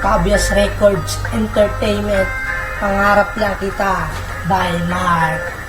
Fabius Records Entertainment. Pangarap lang kita. By Mark.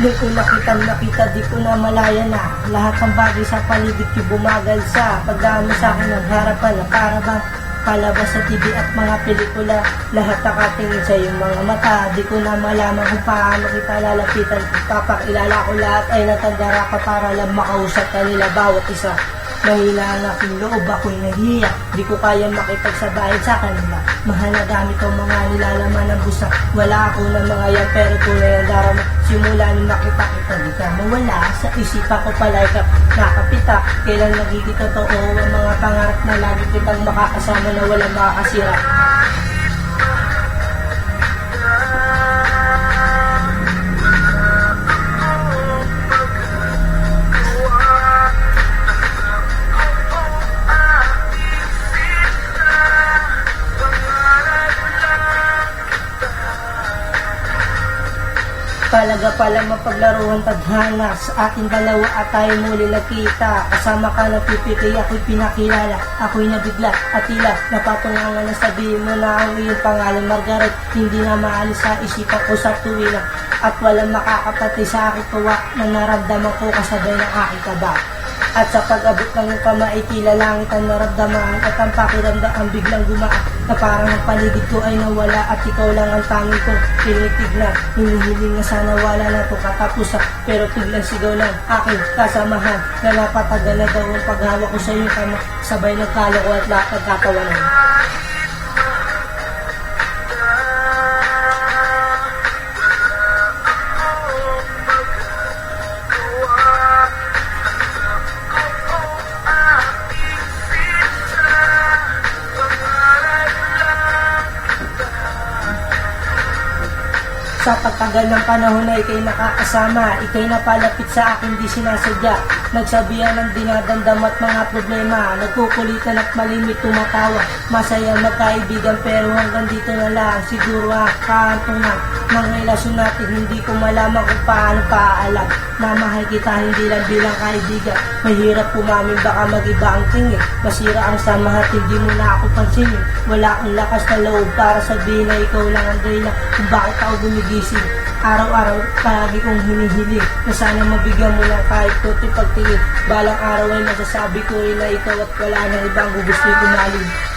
Di ko nakita nakita, di ko na malaya na Lahat ng bagay sa paligid ko bumagal sa Pagdami sa akin ng harapan na para bang Palabas sa TV at mga pelikula Lahat nakatingin sa iyong mga mata. Di ko na malaman kung paano kita lalapitan. Papakilala ko lahat ay natandara ka para lang makausap kanila bawat isa. Mahina ang aking loob, ako'y nahiya Di ko kaya makipagsabayan sa kanila. Mahal na gamit ang mga nilalaman ng busa. Wala ako ng mga yan pero tunay ang darama Simula nung makita kita ka mawala Sa isipan ko pala nakapita Kailan nagiging totoo ang mga pangarap na lagi kitang makakasama na walang makakasira Talaga pala mapaglaruan tadhana Sa ating dalawa at tayo muli nagkita. Kasama ka na pipiti, ako'y pinakilala. Ako'y nabigla at tila Napatungangan na sabihin mo na ang iyong pangalan Margaret. Hindi na maalis sa isipan ko sa tuwina At walang makakapati sa aking tuwa Na naramdaman ko kasabay ng aking kaba at sa pag-abot ng kamay, tila langit ang naramdaman At ang pakiramdam ang biglang gumaan Na parang ang paligid ko ay nawala At ikaw lang ang tanging kong tinitignan Hinihiling na sana wala na to katapusan Pero tiglang sigaw ng aking kasamahan Na napatagal na daw ang paghawa ko sa iyong kama. Sabay nagkalo ko at lahat nagkatawanan Sa pagtagal ng panahon na ikay nakakasama, ikay napalapit sa akin di sinasadya. Nagsabihan ng dinadamdam at mga problema, nagkukulitan at malimit tumatawa. Masaya magkaibigan pero hanggang dito na lang, siguro ang kaantungan ng relasyon natin. Hindi ko malaman kung paano paaalam na mahal kita hindi lang bilang kaibigan. Mahirap pumamin baka mag-iba ang tingin. Masira ang samahan, hindi mo na ako pansinin. Wala akong lakas na loob para sabihin na ikaw lang ang dahilan kung bakit ako gumigising. Araw-araw, palagi kong hinihiling na sana mabigyan mo ng kahit konti pagtingin. Balang araw ay masasabi ko rin na ikaw at wala nang ibang gugustuhin kumaling.